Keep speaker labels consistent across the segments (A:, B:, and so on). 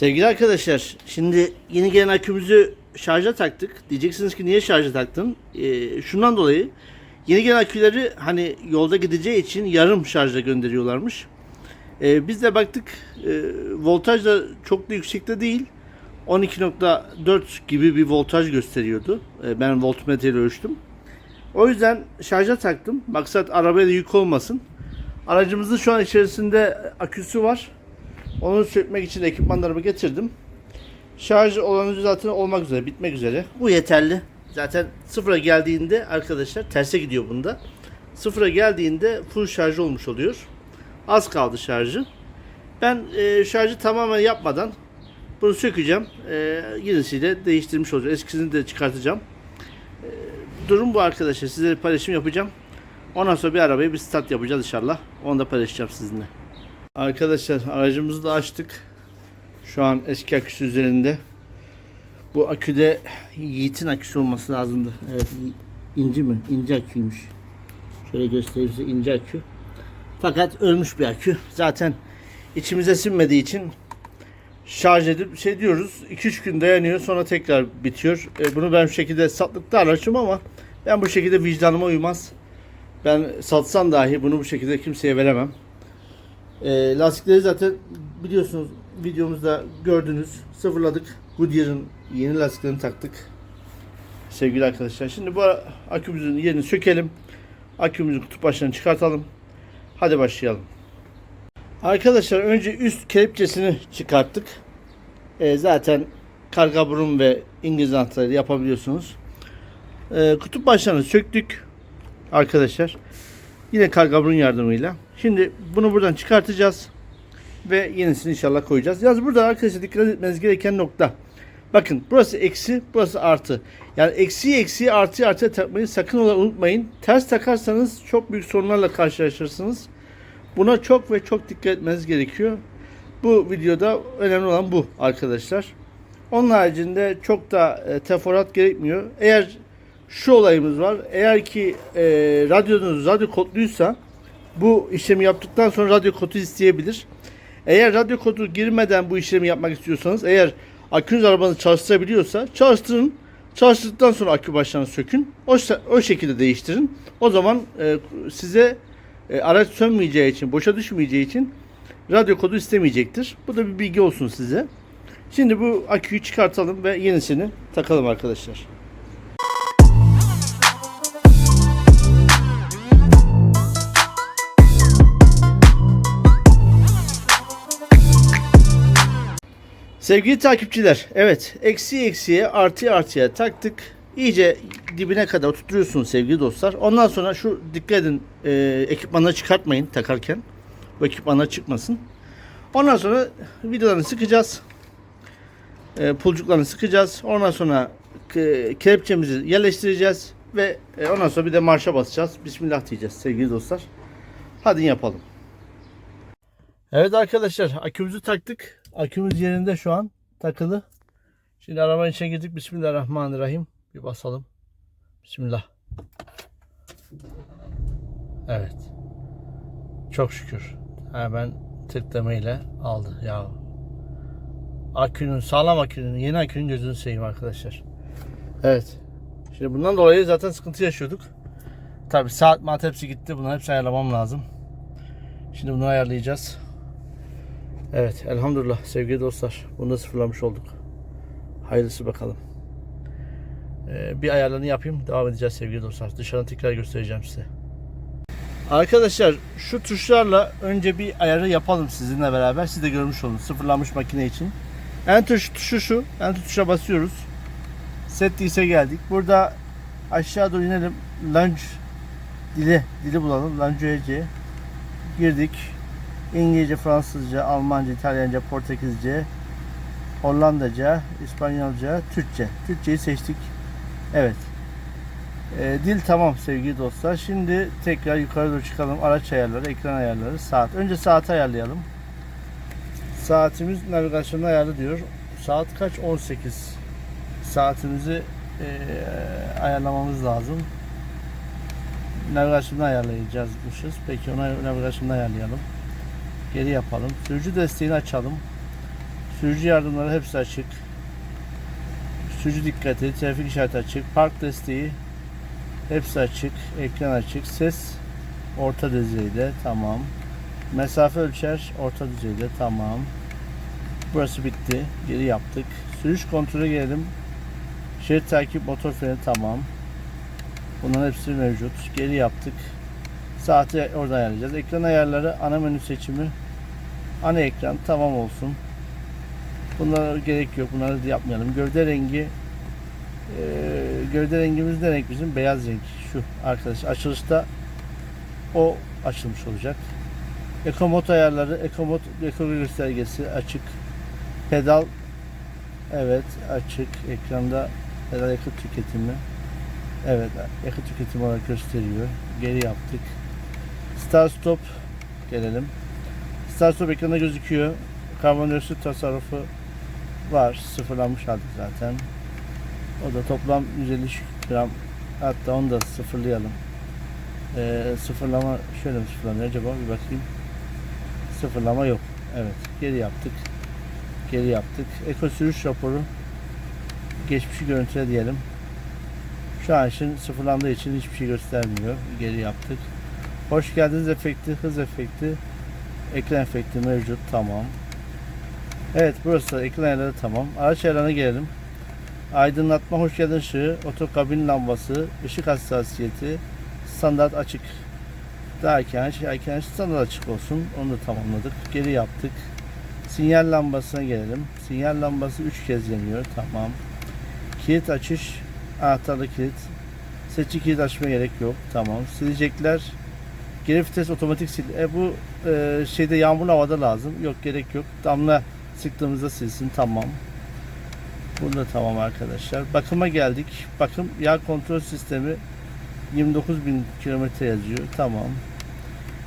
A: Sevgili arkadaşlar, şimdi yeni gelen akümüzü şarja taktık. Diyeceksiniz ki niye şarja taktın? Ee, şundan dolayı yeni gelen aküleri hani yolda gideceği için yarım şarja gönderiyorlarmış. Ee, biz de baktık e, voltaj da çok da yüksekte değil. 12.4 gibi bir voltaj gösteriyordu. Ee, ben voltmetreyle ölçtüm. O yüzden şarja taktım. Maksat arabaya da yük olmasın. Aracımızın şu an içerisinde aküsü var. Onu sökmek için ekipmanlarımı getirdim. Şarj olanı zaten olmak üzere, bitmek üzere. Bu yeterli. Zaten sıfıra geldiğinde arkadaşlar terse gidiyor bunda. Sıfıra geldiğinde full şarj olmuş oluyor. Az kaldı şarjı. Ben e, şarjı tamamen yapmadan bunu sökeceğim. E, yenisiyle değiştirmiş olacağım. Eskisini de çıkartacağım. E, durum bu arkadaşlar. Sizlere paylaşım yapacağım. Ondan sonra bir arabaya bir start yapacağız inşallah. Onu da paylaşacağım sizinle. Arkadaşlar aracımızı da açtık. Şu an eski aküsü üzerinde. Bu aküde Yiğit'in aküsü olması lazımdı. Evet inci mi? İnci aküymüş. Şöyle göstereyim size inci akü. Fakat ölmüş bir akü. Zaten içimize sinmediği için şarj edip şey diyoruz 2-3 gün dayanıyor sonra tekrar bitiyor. E, bunu ben şu şekilde satlıkta araçım ama ben bu şekilde vicdanıma uymaz. Ben satsam dahi bunu bu şekilde kimseye veremem. E, lastikleri zaten biliyorsunuz videomuzda gördünüz. Sıfırladık. Goodyear'ın yeni lastiklerini taktık. Sevgili arkadaşlar. Şimdi bu akümüzün yerini sökelim. Akümüzün kutup başlarını çıkartalım. Hadi başlayalım. Arkadaşlar önce üst kelepçesini çıkarttık. E, zaten karga burun ve İngiliz anahtarıyla yapabiliyorsunuz. E, kutup başlarını söktük. Arkadaşlar. Yine karga burun yardımıyla. Şimdi bunu buradan çıkartacağız. Ve yenisini inşallah koyacağız. Yalnız burada arkadaşlar dikkat etmeniz gereken nokta. Bakın burası eksi, burası artı. Yani eksiyi eksiyi artıyı artıya takmayı sakın ola unutmayın. Ters takarsanız çok büyük sorunlarla karşılaşırsınız. Buna çok ve çok dikkat etmeniz gerekiyor. Bu videoda önemli olan bu arkadaşlar. Onun haricinde çok da e, teferruat gerekmiyor. Eğer şu olayımız var. Eğer ki e, radyonuz radyo kodluysa bu işlemi yaptıktan sonra radyo kodu isteyebilir. Eğer radyo kodu girmeden bu işlemi yapmak istiyorsanız eğer akünüz arabanızı çalıştırabiliyorsa çalıştırın. Çalıştırdıktan sonra akü başlarını sökün. O, o şekilde değiştirin. O zaman e, size e, araç sönmeyeceği için, boşa düşmeyeceği için radyo kodu istemeyecektir. Bu da bir bilgi olsun size. Şimdi bu aküyü çıkartalım ve yenisini takalım arkadaşlar. Sevgili takipçiler, evet eksi eksiye artı artıya taktık. İyice dibine kadar oturtuyorsunuz sevgili dostlar. Ondan sonra şu dikkat edin e, ekipmanları çıkartmayın takarken. Bu ekipmanlar çıkmasın. Ondan sonra vidalarını sıkacağız. E, pulcuklarını sıkacağız. Ondan sonra ke- kelepçemizi yerleştireceğiz. Ve e, ondan sonra bir de marşa basacağız. Bismillah diyeceğiz sevgili dostlar. Hadi yapalım. Evet arkadaşlar akümüzü taktık. Akümüz yerinde şu an takılı. Şimdi arabanın içine girdik. Bismillahirrahmanirrahim. Bir basalım. Bismillah. Evet. Çok şükür. Hemen tıklamayla aldı ya. Akünün sağlam akünün yeni akünün gözünü seveyim arkadaşlar. Evet. Şimdi bundan dolayı zaten sıkıntı yaşıyorduk. Tabi saat mat hepsi gitti. Bunları hepsi ayarlamam lazım. Şimdi bunu ayarlayacağız. Evet elhamdülillah sevgili dostlar. Bunu da sıfırlamış olduk. Hayırlısı bakalım. Ee, bir ayarlarını yapayım. Devam edeceğiz sevgili dostlar. Dışarıdan tekrar göstereceğim size. Arkadaşlar şu tuşlarla önce bir ayarı yapalım sizinle beraber. Siz de görmüş olun sıfırlanmış makine için. Enter tuşu şu. Enter tuşuna basıyoruz. Set değilse geldik. Burada aşağı doğru inelim. Launch dili dili bulalım. UC. Girdik. İngilizce, Fransızca, Almanca, İtalyanca, Portekizce, Hollandaca, İspanyolca, Türkçe. Türkçeyi seçtik. Evet. Ee, dil tamam sevgili dostlar. Şimdi tekrar yukarı doğru çıkalım. Araç ayarları, ekran ayarları, saat. Önce saati ayarlayalım. Saatimiz navigasyonda ayarlı diyor. Saat kaç? 18. Saatimizi eee, ayarlamamız lazım. Navigasyonu ayarlayacağızmışız. Peki ona navigasyonu ayarlayalım. Geri yapalım. Sürücü desteğini açalım. Sürücü yardımları hepsi açık. Sürücü dikkati, trafik işareti açık, park desteği hepsi açık, ekran açık, ses orta düzeyde, tamam. Mesafe ölçer orta düzeyde, tamam. Burası bitti, geri yaptık. Sürüş kontrolü gelelim. Şerit takip, motor freni tamam. Bunların hepsi mevcut. Geri yaptık. Saati orada ayarlayacağız. Ekran ayarları, ana menü seçimi, ana ekran tamam olsun. Bunlara gerek yok. Bunları yapmayalım. Gövde rengi eee gövde rengimiz ne renk bizim? Beyaz renk. Şu arkadaş. Açılışta o açılmış olacak. Ekomod ayarları, Ekomod eko göstergesi açık. Pedal evet açık. Ekranda pedal yakıt tüketimi. Evet yakıt tüketimi olarak gösteriyor. Geri yaptık. Start stop gelelim. Stop ekranda gözüküyor. Karbondioksit tasarrufu var. Sıfırlanmış halde zaten. O da toplam 150 gram. Hatta onu da sıfırlayalım. Ee, sıfırlama şöyle mi sıfırlanıyor acaba bir bakayım. Sıfırlama yok. Evet geri yaptık. Geri yaptık. Eko sürüş raporu geçmişi görüntüle diyelim. Şu an için sıfırlandığı için hiçbir şey göstermiyor. Geri yaptık. Hoş geldiniz efekti, hız efekti, ekran efekti mevcut. Tamam. Evet burası da ekran ayarları tamam. Araç ayarlarına gelelim. Aydınlatma hoş geldin ışığı, otokabin lambası, ışık hassasiyeti, standart açık. Daha erken, erken standart açık olsun. Onu da tamamladık. Geri yaptık. Sinyal lambasına gelelim. Sinyal lambası 3 kez yanıyor. Tamam. Kilit açış, anahtarlı kilit. Seçici kilit açma gerek yok. Tamam. Silecekler. Geri vites otomatik sil. E bu e, şeyde yağmurlu havada lazım. Yok gerek yok. Damla sıktığımızda silsin. Tamam. Burada tamam arkadaşlar. Bakıma geldik. Bakım yağ kontrol sistemi 29.000 kilometre yazıyor. Tamam.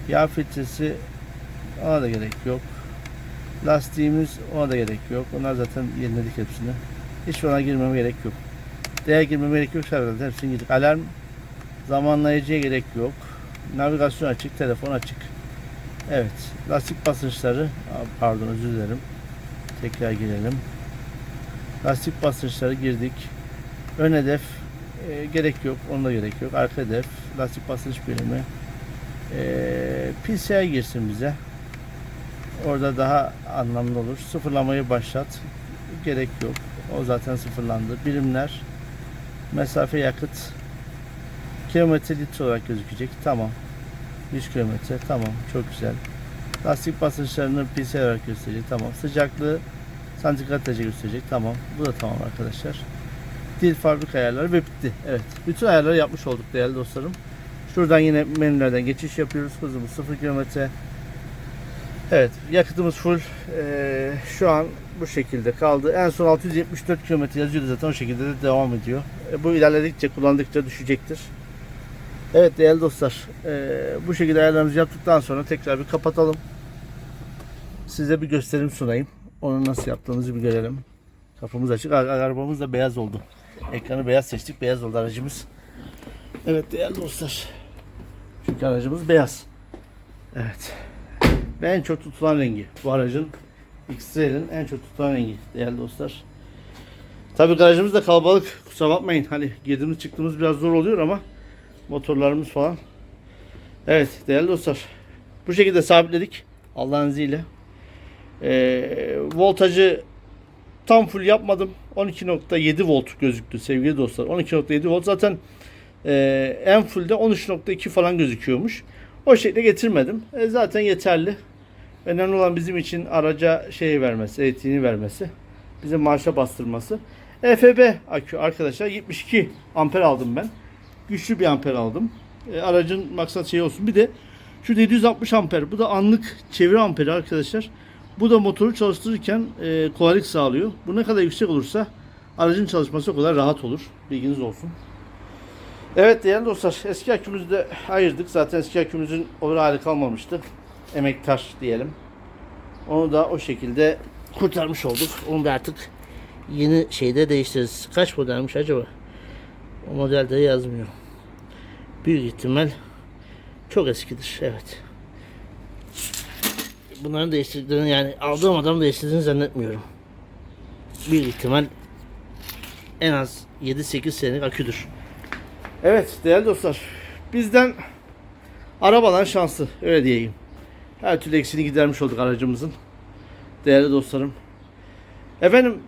A: Yağ filtresi ona da gerek yok. Lastiğimiz ona da gerek yok. Onlar zaten yeniledik hepsini. Hiç ona girmeme gerek yok. Değer girmeme gerek yok. Zaten hepsini girdik. Alarm zamanlayıcıya gerek yok. Navigasyon açık, telefon açık. Evet. Lastik basınçları pardon özür dilerim. Tekrar girelim. Lastik basınçları girdik. Ön hedef e, gerek yok. Onda gerek yok. Arka hedef. Lastik basınç birimi. E, PCI girsin bize. Orada daha anlamlı olur. Sıfırlamayı başlat. Gerek yok. O zaten sıfırlandı. Birimler. Mesafe yakıt. Kilometre litre olarak gözükecek. Tamam. 100 kilometre. Tamam. Çok güzel. Lastik basınçlarını PCI olarak gösterecek. Tamam. Sıcaklığı santigrat derece gösterecek. Tamam. Bu da tamam arkadaşlar. Dil fabrika ayarları ve bitti. Evet. Bütün ayarları yapmış olduk değerli dostlarım. Şuradan yine menülerden geçiş yapıyoruz. Hızımız 0 kilometre. Evet. Yakıtımız full. Ee, şu an bu şekilde kaldı. En son 674 kilometre yazıyordu zaten. O şekilde de devam ediyor. E, bu ilerledikçe kullandıkça düşecektir. Evet değerli dostlar. ee, bu şekilde ayarlarımızı yaptıktan sonra tekrar bir kapatalım. Size bir gösterim sunayım. Onu nasıl yaptığımızı bir görelim. Kapımız açık. Ar- Arabamız da beyaz oldu. Ekranı beyaz seçtik. Beyaz oldu aracımız. Evet değerli dostlar. Çünkü aracımız beyaz. Evet. Ve en çok tutulan rengi. Bu aracın X-Trail'in en çok tutulan rengi değerli dostlar. Tabii garajımız da kalabalık. Kusura bakmayın. Hani girdiğimiz çıktığımız biraz zor oluyor ama motorlarımız falan. Evet değerli dostlar. Bu şekilde sabitledik. Allah'ın izniyle. Ee, voltajı tam full yapmadım. 12.7 volt gözüktü sevgili dostlar. 12.7 volt zaten e, en fullde 13.2 falan gözüküyormuş. O şekilde getirmedim. E, zaten yeterli. Önemli olan bizim için araca şey vermesi, elektriğini vermesi. Bize marşa bastırması. EFB akü arkadaşlar 72 amper aldım ben. Güçlü bir amper aldım. E, aracın maksat şey olsun. Bir de şu 760 amper. Bu da anlık çeviri amperi arkadaşlar. Bu da motoru çalıştırırken e, kolaylık sağlıyor. Bu ne kadar yüksek olursa aracın çalışması o kadar rahat olur. Bilginiz olsun. Evet değerli dostlar eski akümüzü de ayırdık. Zaten eski akümüzün olur hali kalmamıştı. Emektar diyelim. Onu da o şekilde kurtarmış olduk. Onu da artık yeni şeyde değiştiririz. Kaç modelmiş acaba? O modelde yazmıyor. Büyük ihtimal çok eskidir. Evet. Bunların değiştirdiklerini yani aldığım adam değiştirdiğini zannetmiyorum. bir ihtimal en az 7-8 senelik aküdür. Evet değerli dostlar. Bizden arabalar şanslı öyle diyeyim. Her türlü eksiğini gidermiş olduk aracımızın. Değerli dostlarım. Efendim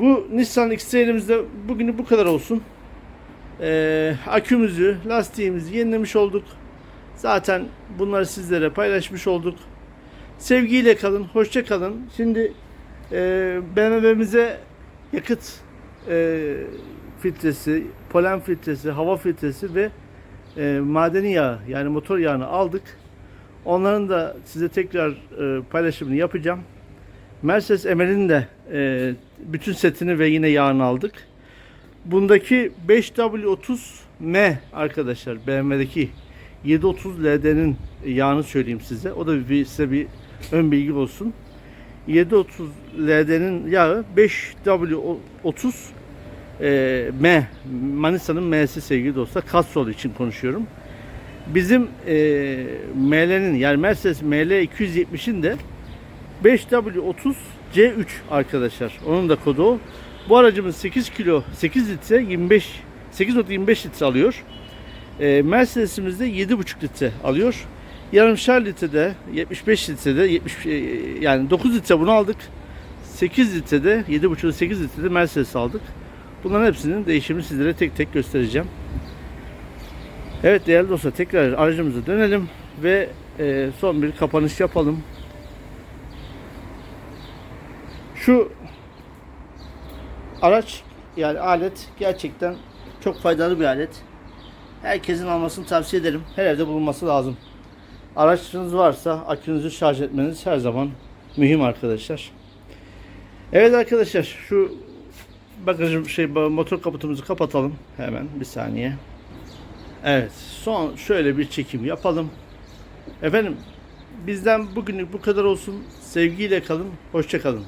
A: bu Nissan X-Trail'imizde bugünü bu kadar olsun. Ee, akümüzü, lastiğimizi yenilemiş olduk. Zaten bunları sizlere paylaşmış olduk. Sevgiyle kalın, hoşça kalın. Şimdi e, BMW'mize yakıt e, filtresi, polen filtresi, hava filtresi ve e, madeni yağ yani motor yağını aldık. Onların da size tekrar e, paylaşımını yapacağım. Mercedes Emel'in de e, bütün setini ve yine yağını aldık. Bundaki 5W30M arkadaşlar BMW'deki 730 LD'nin yağını söyleyeyim size. O da bir, size bir ön bilgi olsun. 730 LD'nin yağı 5W30 e, M Manisa'nın M'si sevgili dostlar. Castrol için konuşuyorum. Bizim e, ML'nin yani Mercedes ML 270'in de 5W30 C3 arkadaşlar. Onun da kodu o. Bu aracımız 8 kilo 8 litre 25 8.25 litre alıyor. E, Mercedes'imiz de 7.5 litre alıyor. Yarımşar litrede 75 litrede 70 e, yani 9 litre bunu aldık. 8 litrede 7.5 8 litrede Mercedes aldık. Bunların hepsinin değişimini sizlere tek tek göstereceğim. Evet değerli dostlar tekrar aracımıza dönelim ve e, son bir kapanış yapalım. Şu araç yani alet gerçekten çok faydalı bir alet. Herkesin almasını tavsiye ederim. Her evde bulunması lazım. Araçınız varsa akünüzü şarj etmeniz her zaman mühim arkadaşlar. Evet arkadaşlar şu bagajım şey motor kaputumuzu kapatalım hemen bir saniye. Evet son şöyle bir çekim yapalım. Efendim bizden bugünlük bu kadar olsun. Sevgiyle kalın. Hoşça kalın.